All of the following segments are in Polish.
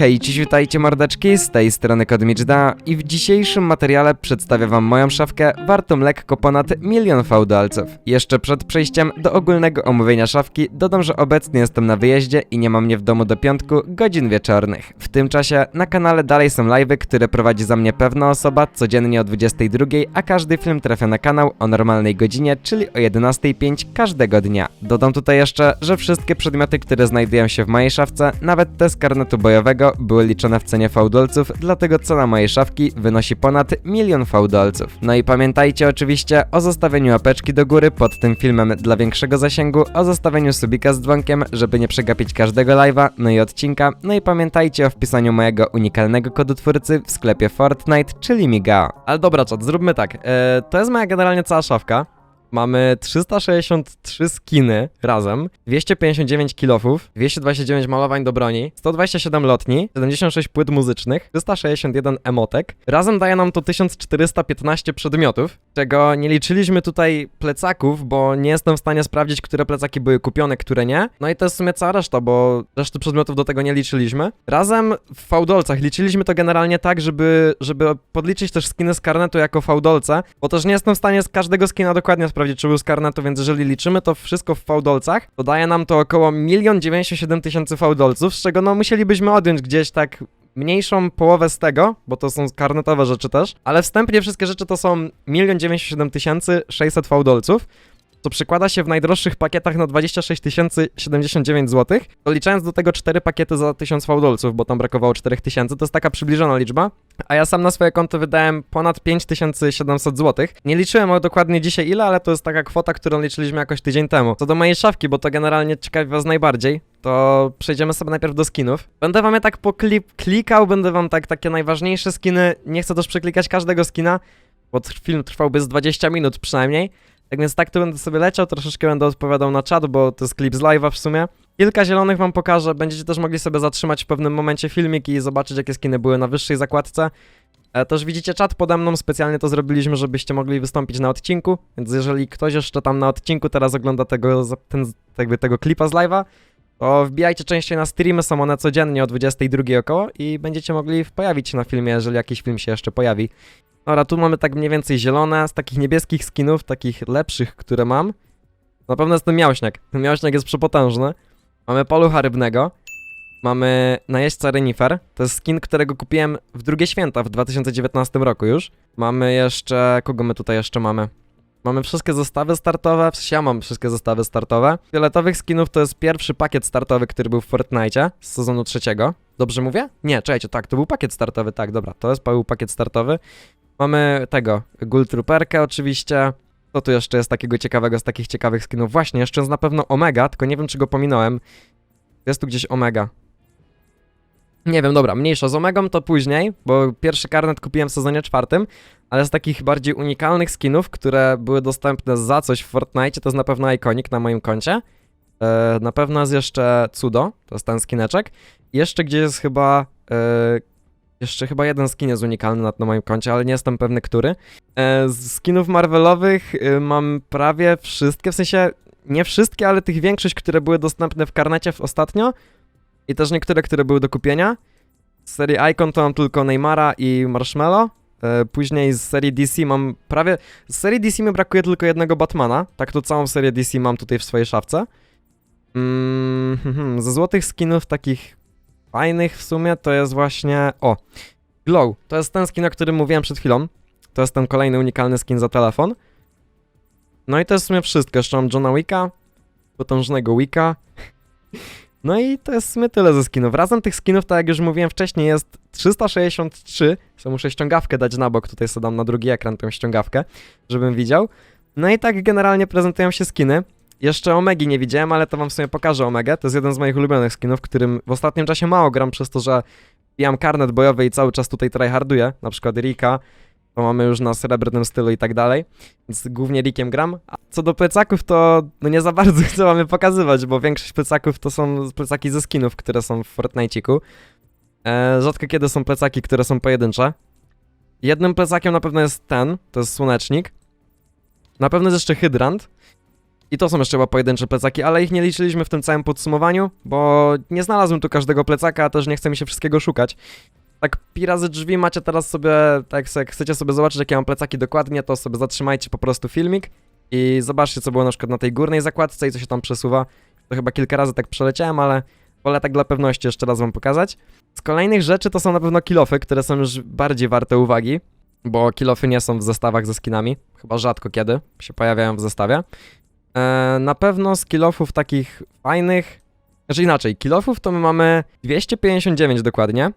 Hej, dziś witajcie mordeczki, z tej strony Kodmiczda i w dzisiejszym materiale przedstawię wam moją szafkę wartą lekko ponad milion fałdolców. Jeszcze przed przejściem do ogólnego omówienia szafki dodam, że obecnie jestem na wyjeździe i nie mam mnie w domu do piątku godzin wieczornych. W tym czasie na kanale dalej są live'y, które prowadzi za mnie pewna osoba codziennie o 22, a każdy film trafia na kanał o normalnej godzinie, czyli o 11.05 każdego dnia. Dodam tutaj jeszcze, że wszystkie przedmioty, które znajdują się w mojej szafce, nawet te z karnetu bojowego, były liczone w cenie fałdolców, dlatego cena mojej szafki wynosi ponad milion fałdolców. No i pamiętajcie oczywiście o zostawieniu łapeczki do góry pod tym filmem dla większego zasięgu, o zostawieniu subika z dzwonkiem, żeby nie przegapić każdego live'a, no i odcinka, no i pamiętajcie o wpisaniu mojego unikalnego kodu twórcy w sklepie Fortnite, czyli Migao. Ale dobra, czat, zróbmy tak. E, to jest moja generalnie cała szafka. Mamy 363 skiny razem, 259 kilofów, 229 malowań do broni, 127 lotni, 76 płyt muzycznych, 361 emotek. Razem daje nam to 1415 przedmiotów, czego nie liczyliśmy tutaj plecaków, bo nie jestem w stanie sprawdzić, które plecaki były kupione, które nie. No i to jest w sumie cała reszta, bo reszty przedmiotów do tego nie liczyliśmy. Razem w fałdolcach liczyliśmy to generalnie tak, żeby, żeby podliczyć też skiny z karnetu jako fałdolce, bo też nie jestem w stanie z każdego skina dokładnie sprawdzić, czy był z karnetu, więc jeżeli liczymy to wszystko w fałdolcach, to daje nam to około 1 097 tysięcy fałdolców, z czego no musielibyśmy odjąć gdzieś tak mniejszą połowę z tego, bo to są karnetowe rzeczy też, ale wstępnie wszystkie rzeczy to są 1 097 600 fałdolców, co przekłada się w najdroższych pakietach na 26 079 zł, doliczając do tego 4 pakiety za 1000 fałdolców, bo tam brakowało 4000, to jest taka przybliżona liczba, a ja sam na swoje konto wydałem ponad 5700 zł. Nie liczyłem dokładnie dzisiaj ile, ale to jest taka kwota, którą liczyliśmy jakoś tydzień temu. Co do mojej szafki, bo to generalnie ciekawi was najbardziej, to przejdziemy sobie najpierw do skinów. Będę wam je tak poklikał, będę wam tak takie najważniejsze skiny, nie chcę też przeklikać każdego skina, bo film trwałby z 20 minut przynajmniej. Tak więc tak to będę sobie leciał, troszeczkę będę odpowiadał na czat, bo to jest klip z live'a w sumie. Kilka zielonych wam pokażę, będziecie też mogli sobie zatrzymać w pewnym momencie filmik i zobaczyć jakie skiny były na wyższej zakładce. E, też widzicie czat pode mną, specjalnie to zrobiliśmy, żebyście mogli wystąpić na odcinku, więc jeżeli ktoś jeszcze tam na odcinku teraz ogląda tego, ten, jakby tego klipa z live'a, to wbijajcie częściej na streamy, są one codziennie o 22 około i będziecie mogli pojawić się na filmie, jeżeli jakiś film się jeszcze pojawi. Dobra, tu mamy tak mniej więcej zielone, z takich niebieskich skinów, takich lepszych, które mam. Na pewno jest ten miałśniak. Ten miałśniak jest przepotężny. Mamy polucha rybnego. Mamy najeźdźca Renifer. To jest skin, którego kupiłem w drugie święta w 2019 roku już. Mamy jeszcze... Kogo my tutaj jeszcze mamy? Mamy wszystkie zestawy startowe, w sensie ja mam wszystkie zestawy startowe. Fioletowych skinów to jest pierwszy pakiet startowy, który był w Fortnite z sezonu trzeciego. Dobrze mówię? Nie, czekajcie, tak, to był pakiet startowy, tak, dobra, to jest był pakiet startowy. Mamy tego, Ghoul Trooperkę oczywiście. Co tu jeszcze jest takiego ciekawego z takich ciekawych skinów? Właśnie, jeszcze jest na pewno Omega, tylko nie wiem czy go pominąłem. Jest tu gdzieś Omega. Nie wiem, dobra, mniejsza z Omegą to później, bo pierwszy karnet kupiłem w sezonie czwartym, ale z takich bardziej unikalnych skinów, które były dostępne za coś w Fortnite, to jest na pewno Iconic na moim koncie. E, na pewno jest jeszcze Cudo, to jest ten skineczek. Jeszcze gdzie jest chyba... Jeszcze chyba jeden skin jest unikalny na, na moim koncie, ale nie jestem pewny który. E, z skinów Marvelowych y, mam prawie wszystkie, w sensie nie wszystkie, ale tych większość, które były dostępne w karnecie w ostatnio i też niektóre, które były do kupienia. Z serii Icon to mam tylko Neymara i Marshmallow. E, później z serii DC mam prawie... Z serii DC mi brakuje tylko jednego Batmana. Tak to całą serię DC mam tutaj w swojej szafce. Mm, hmm, ze złotych skinów takich fajnych w sumie to jest właśnie... O! Glow. To jest ten skin, o którym mówiłem przed chwilą. To jest ten kolejny unikalny skin za telefon. No i to jest w sumie wszystko. Jeszcze mam Johna Wicka, potężnego Wicka. No i to jest w sumie tyle ze skinów. Razem tych skinów, tak jak już mówiłem wcześniej, jest 363. So muszę ściągawkę dać na bok, tutaj sobie dam na drugi ekran tę ściągawkę, żebym widział. No i tak generalnie prezentują się skiny. Jeszcze Omegi nie widziałem, ale to wam w sumie pokażę Omegę. To jest jeden z moich ulubionych skinów, którym w ostatnim czasie mało gram przez to, że wbijam karnet bojowy i cały czas tutaj tryharduję. Na przykład Rika, to mamy już na srebrnym stylu i tak dalej. Więc głównie Rikiem gram. A co do plecaków, to no nie za bardzo chcę wam je pokazywać, bo większość plecaków to są plecaki ze skinów, które są w Fortnite'iku. E, rzadko kiedy są plecaki, które są pojedyncze. Jednym plecakiem na pewno jest ten, to jest słonecznik. Na pewno jest jeszcze hydrant. I to są jeszcze chyba pojedyncze plecaki, ale ich nie liczyliśmy w tym całym podsumowaniu, bo nie znalazłem tu każdego plecaka, a też nie chce mi się wszystkiego szukać. Tak, pi razy drzwi macie teraz sobie, tak jak chcecie sobie zobaczyć, jakie mam plecaki dokładnie, to sobie zatrzymajcie po prostu filmik i zobaczcie, co było na przykład na tej górnej zakładce i co się tam przesuwa. To chyba kilka razy tak przeleciałem, ale wolę tak dla pewności jeszcze raz wam pokazać. Z kolejnych rzeczy to są na pewno kilofy, które są już bardziej warte uwagi, bo kilofy nie są w zestawach ze skinami, chyba rzadko kiedy się pojawiają w zestawie. E, na pewno z kilofów takich fajnych, znaczy inaczej, kilofów to my mamy 259 dokładnie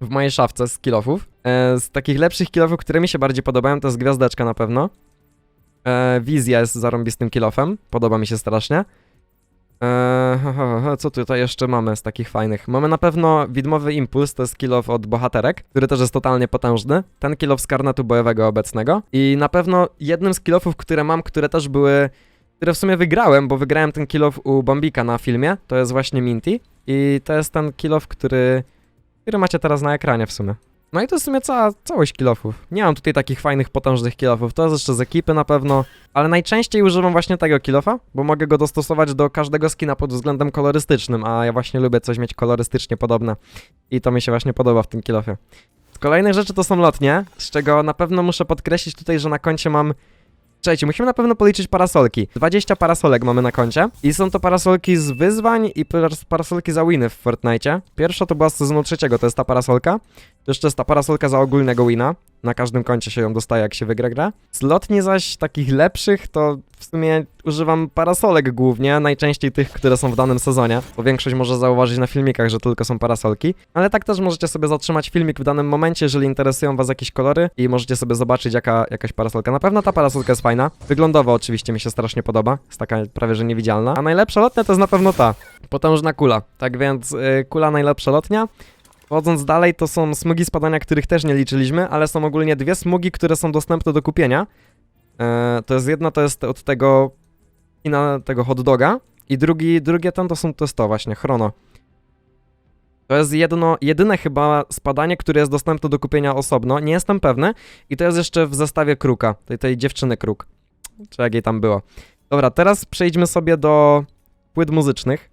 w mojej szafce z kilofów. E, z takich lepszych kilofów, które mi się bardziej podobają, to jest gwiazdeczka na pewno. E, wizja jest zarąbistym kilofem, podoba mi się strasznie. Eee, co tutaj jeszcze mamy z takich fajnych? Mamy na pewno widmowy impuls, to jest kill off od bohaterek, który też jest totalnie potężny. Ten kill off z karnetu bojowego obecnego. I na pewno jednym z kill offów, które mam, które też były, które w sumie wygrałem, bo wygrałem ten kill off u Bombika na filmie, to jest właśnie Minty. I to jest ten kill off, który, który macie teraz na ekranie w sumie. No i to jest w sumie cała, całość kilofów. Nie mam tutaj takich fajnych, potężnych kilofów. To jest jeszcze z ekipy na pewno, ale najczęściej używam właśnie tego kilofa, bo mogę go dostosować do każdego skina pod względem kolorystycznym, a ja właśnie lubię coś mieć kolorystycznie podobne. I to mi się właśnie podoba w tym kilofie. Z kolejnych rzeczy to są lotnie, z czego na pewno muszę podkreślić tutaj, że na koncie mam Słuchajcie, musimy na pewno policzyć parasolki. 20 parasolek mamy na koncie i są to parasolki z wyzwań i paras- parasolki za winy w Fortnite. Pierwsza to była z sezonu trzeciego, to jest ta parasolka. Jeszcze jest ta parasolka za ogólnego wina. Na każdym koncie się ją dostaje, jak się wygra grę. Z lotni zaś takich lepszych to w sumie używam parasolek głównie, najczęściej tych, które są w danym sezonie, bo większość może zauważyć na filmikach, że tylko są parasolki. Ale tak też możecie sobie zatrzymać filmik w danym momencie, jeżeli interesują was jakieś kolory i możecie sobie zobaczyć jaka jakaś parasolka. Na pewno ta parasolka jest fajna. Wyglądowo oczywiście mi się strasznie podoba, jest taka prawie że niewidzialna. A najlepsza lotnia to jest na pewno ta, potężna kula. Tak więc y, kula najlepsza lotnia. Wchodząc dalej, to są smugi spadania, których też nie liczyliśmy, ale są ogólnie dwie smugi, które są dostępne do kupienia. E, to jest jedna, to jest od tego kina, tego hot doga i drugi, drugie ten to są to jest to właśnie, chrono. To jest jedno, jedyne chyba spadanie, które jest dostępne do kupienia osobno, nie jestem pewny i to jest jeszcze w zestawie kruka, tej, tej dziewczyny kruk, czy jak jej tam było. Dobra, teraz przejdźmy sobie do płyt muzycznych,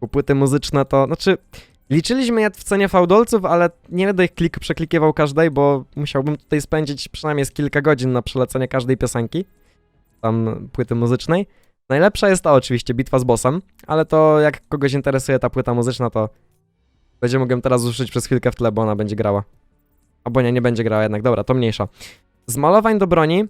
bo płyty muzyczne to, znaczy Liczyliśmy je w cenie fałdolców, ale nie będę ich klik przeklikiwał każdej, bo musiałbym tutaj spędzić przynajmniej z kilka godzin na przelecenie każdej piosenki, tam płyty muzycznej. Najlepsza jest ta oczywiście, Bitwa z Bossem, ale to jak kogoś interesuje ta płyta muzyczna, to będzie mogłem teraz usłyszeć przez chwilkę w tle, bo ona będzie grała. Albo nie, nie będzie grała jednak, dobra, to mniejsza. Z malowań do broni,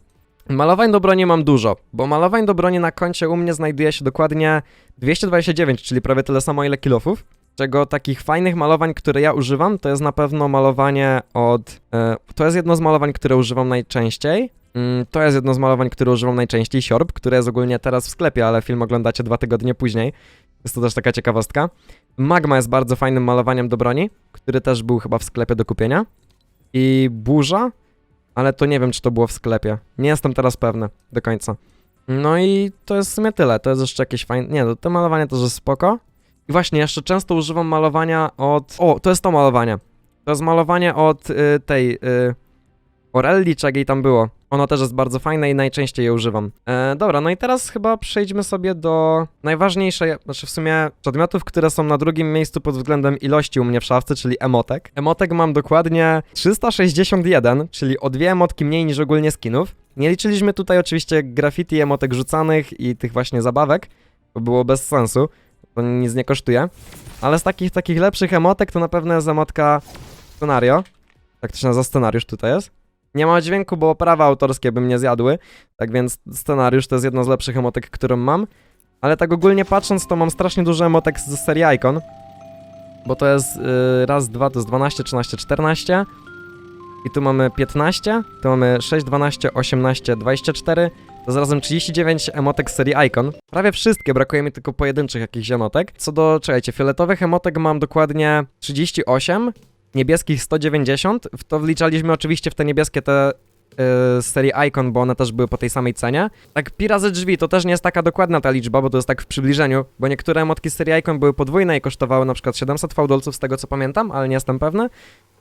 malowań do broni mam dużo, bo malowań do broni na koncie u mnie znajduje się dokładnie 229, czyli prawie tyle samo ile kilofów czego takich fajnych malowań, które ja używam, to jest na pewno malowanie od... E, to jest jedno z malowań, które używam najczęściej. Mm, to jest jedno z malowań, które używam najczęściej, Siorb, które jest ogólnie teraz w sklepie, ale film oglądacie dwa tygodnie później. Jest to też taka ciekawostka. Magma jest bardzo fajnym malowaniem do broni, który też był chyba w sklepie do kupienia. I Burza, ale to nie wiem, czy to było w sklepie. Nie jestem teraz pewny do końca. No i to jest w sumie tyle. To jest jeszcze jakieś fajne... Nie, to, to malowanie też jest spoko. I właśnie, jeszcze często używam malowania od... O, to jest to malowanie. To jest malowanie od y, tej... Y, Orelli, czy jak jej tam było. Ono też jest bardzo fajne i najczęściej je używam. E, dobra, no i teraz chyba przejdźmy sobie do najważniejszej, znaczy w sumie przedmiotów, które są na drugim miejscu pod względem ilości u mnie w szafce, czyli emotek. Emotek mam dokładnie 361, czyli o dwie emotki mniej niż ogólnie skinów. Nie liczyliśmy tutaj oczywiście graffiti emotek rzucanych i tych właśnie zabawek, bo było bez sensu to nic nie kosztuje. Ale z takich takich lepszych emotek to na pewno jest emotka scenario. Tak to się nazywa scenariusz tutaj jest. Nie ma dźwięku, bo prawa autorskie by mnie zjadły. Tak więc scenariusz to jest jedna z lepszych emotek, którą mam. Ale tak ogólnie patrząc, to mam strasznie dużo emotek z serii Icon. Bo to jest yy, raz, dwa, to jest 12, 13, 14. I tu mamy 15, tu mamy 6, 12, 18, 24, to zarazem 39 emotek z serii Icon. Prawie wszystkie, brakuje mi tylko pojedynczych jakichś emotek. Co do, czekajcie, fioletowych emotek mam dokładnie 38, niebieskich 190. W to wliczaliśmy oczywiście w te niebieskie te yy, z serii Icon, bo one też były po tej samej cenie. Tak pi razy drzwi to też nie jest taka dokładna ta liczba, bo to jest tak w przybliżeniu, bo niektóre emotki z serii Icon były podwójne i kosztowały na przykład 700 fałdolców z tego co pamiętam, ale nie jestem pewny.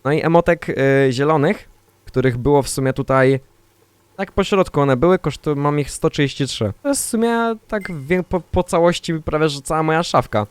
No i emotek yy, zielonych, których było w sumie tutaj Tak po środku one były, kosztu mam ich 133. To jest w sumie tak po, po całości prawie, że cała moja szafka.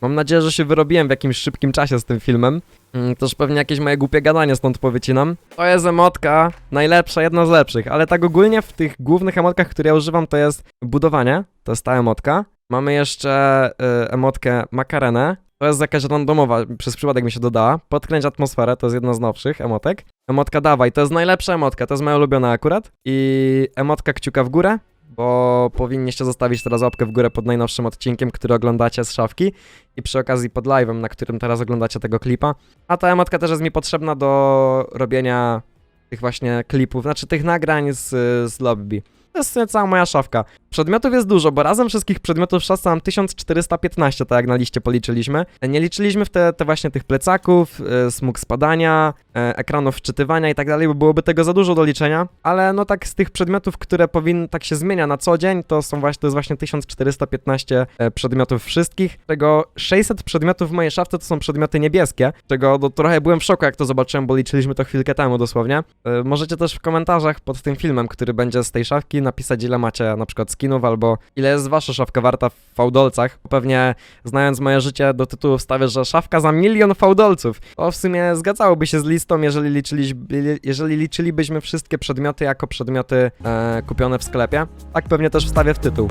Mam nadzieję, że się wyrobiłem w jakimś szybkim czasie z tym filmem. Mm, Też pewnie jakieś moje głupie gadanie stąd powycinam. To jest emotka, najlepsza, jedna z lepszych, ale tak ogólnie w tych głównych emotkach, które ja używam, to jest budowanie, to jest ta emotka. Mamy jeszcze y, emotkę makarenę, to jest jakaś randomowa, przez przypadek mi się dodała. Podkręć atmosferę, to jest jedna z nowszych emotek. Emotka dawaj, to jest najlepsza emotka, to jest moja ulubiona akurat. I emotka kciuka w górę, bo powinniście zostawić teraz łapkę w górę pod najnowszym odcinkiem, który oglądacie z szafki i przy okazji pod live'em, na którym teraz oglądacie tego klipa. A ta emotka też jest mi potrzebna do robienia tych właśnie klipów, znaczy tych nagrań z, z lobby. To jest cała moja szafka. Przedmiotów jest dużo, bo razem wszystkich przedmiotów w szafce mam 1415, tak jak na liście policzyliśmy. Nie liczyliśmy w te, te właśnie tych plecaków, y, smug spadania, e, ekranów wczytywania i tak dalej, bo byłoby tego za dużo do liczenia, ale no tak z tych przedmiotów, które powinny, tak się zmienia na co dzień, to są właśnie, to jest właśnie 1415 e, przedmiotów wszystkich, czego 600 przedmiotów w mojej szafce to są przedmioty niebieskie, czego no, trochę byłem w szoku jak to zobaczyłem, bo liczyliśmy to chwilkę temu dosłownie. E, możecie też w komentarzach pod tym filmem, który będzie z tej szafki, napisać ile macie na przykład skinów, albo ile jest wasza szafka warta w fałdolcach. Pewnie znając moje życie do tytułu wstawię, że szafka za milion fałdolców. To w sumie zgadzałoby się z listą, jeżeli, jeżeli liczylibyśmy wszystkie przedmioty jako przedmioty e, kupione w sklepie. Tak pewnie też wstawię w tytuł.